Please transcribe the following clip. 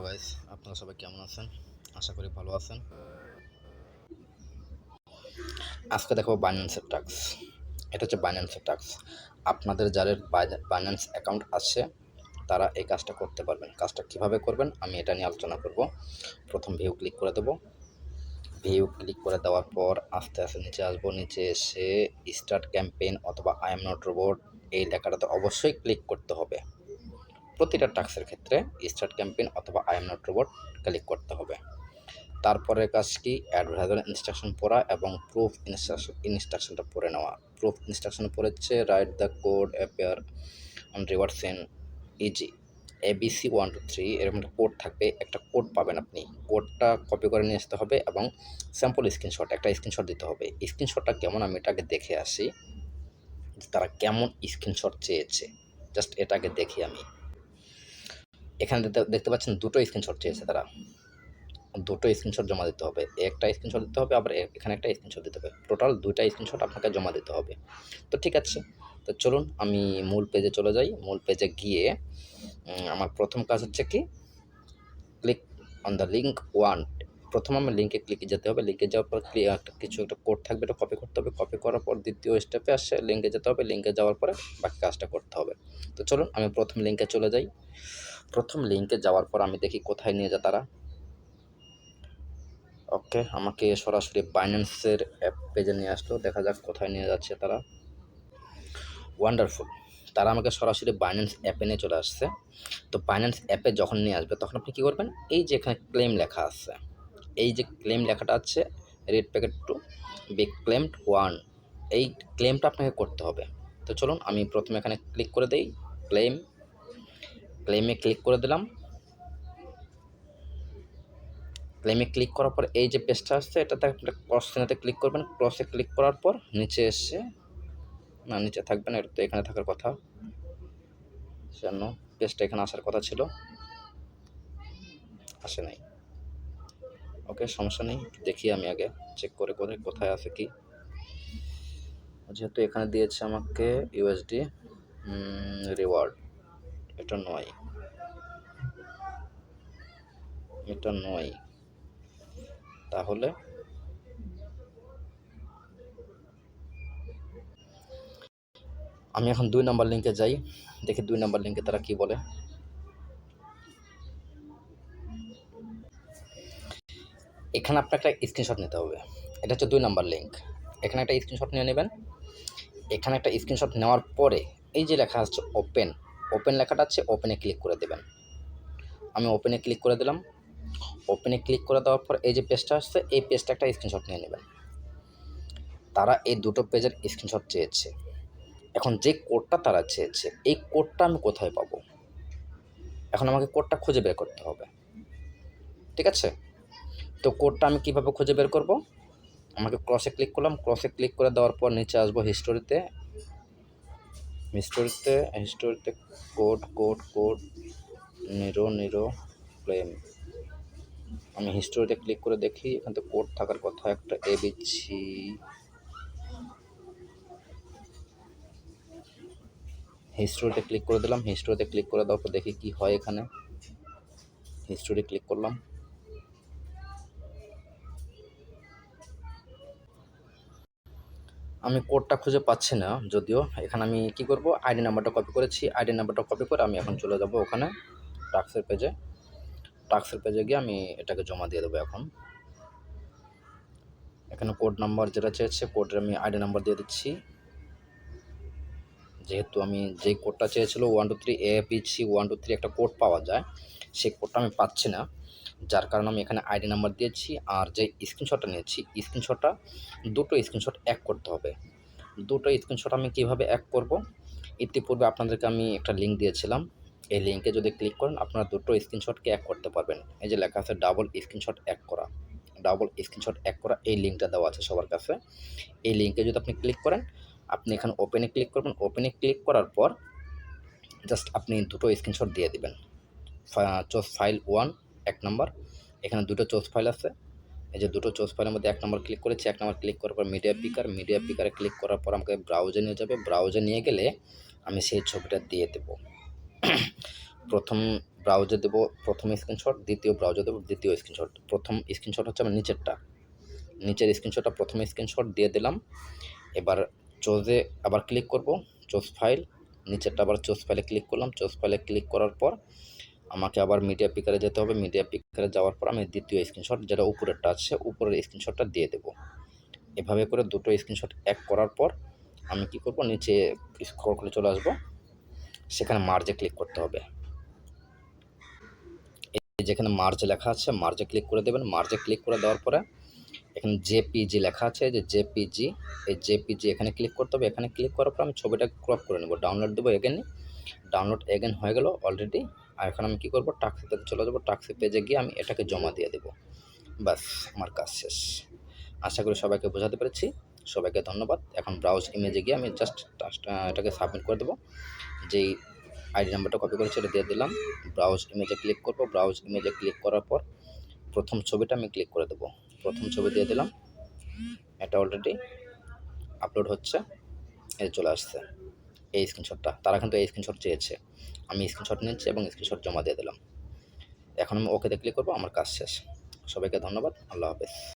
Hello guys, আপনারা সবাই কেমন আছেন? আশা করি ভালো আছেন। আজকে দেখো বাইন্যান্সের টাক্স এটা হচ্ছে বাইন্যান্সের টাক্স আপনাদের যাদের বাইন্যান্স অ্যাকাউন্ট আছে, তারা এই কাজটা করতে পারবেন। কাজটা কীভাবে করবেন, আমি এটা নিয়ে আলোচনা করব। প্রথম ভিউ ক্লিক করে দেবো। ভিউ ক্লিক করে দেওয়ার পর আস্তে আস্তে নিচে আসব। নিচে এসে স্টার্ট ক্যাম্পেইন অথবা আই এম নট রোবট এই লেখাটাতে অবশ্যই ক্লিক করতে হবে। প্রতিটা টাস্কের ক্ষেত্রে স্টার্ট ক্যাম্পেইন অথবা I am not robot click করতে হবে। তারপরের কাজ কি? অ্যাডভার্টাইজার ইনস্ট্রাকশন পড়া এবং প্রুফ ইনস্ট্রাকশন ইনস্ট্রাকশনটা পড়ে নেওয়া। প্রুফ ইনস্ট্রাকশন পড়েছে write the code appear on reward Sen easy ABC one two three এরকম একটা কোড থাকবে। একটা কোড পাবেন আপনি। কোডটা কপি করে নিয়ে আসতে হবে এবং স্যাম্পল স্ক্রিনশট একটা স্ক্রিনশট দিতে হবে। স্ক্রিনশটটা কেমন? আমি এটাকে দেখে আসি। তারা কেমন স্ক্রিনশট চেয়েছে? জাস্ট এটাকে দেখি আমি। এখানে দেখতে পাচ্ছেন দুটো স্ক্রিনশট চেয়েছে তারা। দুটো স্ক্রিনশট জমা দিতে হবে। একটা স্ক্রিনশট দিতে হবে, আবার এখানে একটা স্ক্রিনশট দিতে হবে। টোটাল দুইটা স্ক্রিনশট আপনাকে জমা দিতে হবে। তো ঠিক আছে। তো চলুন, আমি মূল পেজে চলে যাই। মূল পেজে গিয়ে আমার প্রথম কাজ হচ্ছে কি? Click on the link one প্রথম আমার লিঙ্কে ক্লিকে যেতে হবে। লিঙ্কে যাওয়ার পর কিছু একটা কোড থাকবে, এটা কপি করতে হবে। কপি করার পর দ্বিতীয় স্টেপে আসে লিঙ্কে যেতে হবে। লিঙ্কে যাওয়ার পরে বাকি কাজটা করতে হবে। তো চলুন, আমি প্রথম লিঙ্কে চলে যাই। প্রথম লিঙ্কে যাওয়ার পর আমি দেখি কোথায় নিয়ে যায় তারা। ওকে, আমাকে সরাসরি বাইন্যান্সের অ্যাপ পেজে নিয়ে আসলো। দেখা যাক কোথায় নিয়ে যাচ্ছে তারা। ওয়ান্ডারফুল তারা আমাকে সরাসরি বাইন্যান্স অ্যাপে নিয়ে চলে আসছে। তো বাইন্যান্স অ্যাপে যখন নিয়ে আসবে, তখন আপনি কী করবেন? এই যে এখানে ক্লেম লেখা আছে। এই যে ক্লেম লেখাটা আছে red packet to be claimed one এই ক্লেমটা আপনাকে করতে হবে। তো চলুন, আমি প্রথমে এখানে ক্লিক করে দেই ক্লেম ক্লেমে ক্লিক করে দিলাম। ক্লেমে ক্লিক করার পর এই যে পেজটা আসছে, এটাতে একটা ক্রস ক্লিক করবেন। ক্রসে ক্লিক করার পর নিচে এসে, না, নিচে থাকবে না এটা তো এখানে থাকার কথা। সেজন্য পেজটা এখানে আসার কথা ছিল। আসে নাই। ওকে সমস্যা নেই। দেখি আমি আগে চেক করে করে কোথায় আছে কি। যেহেতু এখানে দিয়েছে আমাকে ইউএসডি রিওয়ার্ড এটা নয়। এটা নয়। তাহলে? আমি এখন দুই নাম্বার লিঙ্কে যাই। দেখি দুই নাম্বার লিঙ্কে তারা কি বলে। এখানে আপনার একটা স্ক্রিনশট নিতে হবে। এটা হচ্ছে দুই নাম্বার লিঙ্ক এখানে একটা স্ক্রিনশট নিয়ে নেবেন। এখানে একটা স্ক্রিনশট নেওয়ার পরে এই যে লেখা আছে ওপেন ওপেন লেখাটা আছে ওপেনে ক্লিক করে দেবেন। আমি ওপেনে ক্লিক করে দিলাম। ওপেনে ক্লিক করে দেওয়ার পর এই যে পেজটা আসছে, এই পেজটা একটা স্ক্রিনশট নিয়ে নেবেন। তারা এই দুটো পেজের স্ক্রিনশট চেয়েছে। এখন যে কোডটা তারা চেয়েছে, এই কোডটা আমি কোথায় পাবো? এখন আমাকে কোডটা খুঁজে বের করতে হবে। ঠিক আছে? তো কোডটা আমি কীভাবে খুঁজে বের করব? আমাকে ক্রসে ক্লিক করলাম। ক্রসে ক্লিক করে দেওয়ার পর নিচে আসব হিস্টোরিতে হিস্টোরিতে হিস্টোরিতে কোড কোড কোড নিরো নিরো ক্লেম আমি হিস্টোরিতে ক্লিক করে দেখি, এখান থেকে কোড থাকার কথা, একটা এ বিচ্ছি হিস্টোরিতে ক্লিক করে দিলাম হিস্টোরিতে ক্লিক করে দেওয়ার পর দেখি কি হয় এখানে। হিস্টোরি ক্লিক করলাম। আমি কোডটা খুঁজে পাচ্ছি না যদিও। এখানে আমি কি করব? আইডি নাম্বারটা কপি করেছি। আইডি নাম্বারটা কপি করে আমি এখন চলে যাব ওখানে টাক্সের পেজে টাক্সের পেজে গিয়ে আমি এটাকে জমা দিয়ে দেবো এখন। এখানে কোড নাম্বার যেটা চেয়েছে কোডের আমি আইডি নাম্বার দিয়ে দিচ্ছি। যেহেতু আমি যেই কোডটা চেয়েছিল ওয়ান টু থ্রি এ পিছি ওয়ান টু থ্রি একটা কোড পাওয়া যায়, সেই কোডটা আমি পাচ্ছি না। যার কারণে আমি এখানে আইডি নাম্বার দিয়েছি আর যে স্ক্রিনশটটা নিয়েছি স্ক্রিনশটটা দুটো স্ক্রিনশট এক করতে হবে। দুটো স্ক্রিনশট আমি কীভাবে এক করব? ইতিপূর্বে আপনাদেরকে আমি একটা লিঙ্ক দিয়েছিলাম। এই লিঙ্কে যদি ক্লিক করেন, আপনারা দুটো স্ক্রিনশটকে এক করতে পারবেন। এই যে লেখা আছে ডাবল স্ক্রিনশট এক করা। ডাবল স্ক্রিনশট এক করা, এই লিঙ্কটা দেওয়া আছে সবার কাছে। এই লিঙ্কে যদি আপনি ক্লিক করেন আপনি এখানে ওপেনে ক্লিক করবেন। ওপেনে ক্লিক করার পর জাস্ট আপনি দুটো স্ক্রিনশট দিয়ে দেবেন। চোস ফাইল ওয়ান এক নম্বর এখানে দুটো চোস ফাইল আছে। এই যে দুটো চোস ফাইলের মধ্যে এক নম্বর ক্লিক করেছি, এক নম্বর ক্লিক করার পর মিডিয়া পিকার মিডিয়া পিকারে ক্লিক করার পর আমাকে ব্রাউজে নিয়ে যাবে। ব্রাউজে নিয়ে গেলে আমি সেই ছবিটা দিয়ে দেব। প্রথম ব্রাউজে দেবো, প্রথম স্ক্রিনশট দ্বিতীয় ব্রাউজে দেবো, দ্বিতীয় স্ক্রিনশট প্রথম স্ক্রিনশট হচ্ছে আমার নিচেরটা। নিচের স্ক্রিনশটটা প্রথম স্ক্রিনশট দিয়ে দিলাম। এবার চোজে আবার ক্লিক করব চোজ ফাইল নিচেরটা আবার চোজ ফাইলে ক্লিক করলাম চোজ ফাইলে ক্লিক করার পর আমাকে আবার মিডিয়া পিকারে যেতে হবে মিডিয়া পিকারে যাওয়ার পর আমি দ্বিতীয় স্ক্রিনশট যেটা উপরেরটা আছে, উপরের স্ক্রিনশটটা দিয়ে দেব। এভাবে করে দুটো স্ক্রিনশট এক করার পর আমি কি করব, নিচে স্ক্রল করে চলে আসব, সেখানে মার্জে ক্লিক করতে হবে। এই যেখানে মার্জ লেখা আছে মার্জে ক্লিক করে দেবেন মার্জে ক্লিক করে দেওয়ার পরে এখানে জেপিজি লেখা আছে যে জেপিজি, এই জেপিজি এখানে ক্লিক করতে হবে। এখানে ক্লিক করার পর আমি ছবিটা ক্রপ করে নেব। ডাউনলোড দেবো এগেন ডাউনলোড এগেন হয়ে গেল অলরেডি আর এখন আমি কী করব? টাক্সিতে চলে যাব। টাক্সি পেজে গিয়ে আমি এটাকে জমা দিয়ে দেবো। ব্যাস, আমার কাজ শেষ। আশা করি সবাইকে বোঝাতে পেরেছি। সবাইকে ধন্যবাদ। এখন ব্রাউজ ইমেজে গিয়ে আমি জাস্ট এটাকে সাবমিট করে দেবো। যেই আইডি নাম্বারটা কপি করে সেটা দিয়ে দিলাম। ব্রাউজ ইমেজে ক্লিক করব। ব্রাউজ ইমেজে ক্লিক করার পর প্রথম ছবিটা আমি ক্লিক করে দেবো। প্রথম ছবি দিয়ে দিলাম। এটা অলরেডি আপলোড হচ্ছে। এ চলে আসছে। এই স্ক্রিনশটটা তারা কিন্তু এই স্ক্রিনশট চেয়েছে। আমি স্ক্রিনশট নিচ্ছি এবং স্ক্রিনশট জমা দিয়ে দিলাম। এখন আমি ওকেতে ক্লিক করব, আমার কাজ শেষ। সবাইকে ধন্যবাদ। আল্লাহ হাফেজ।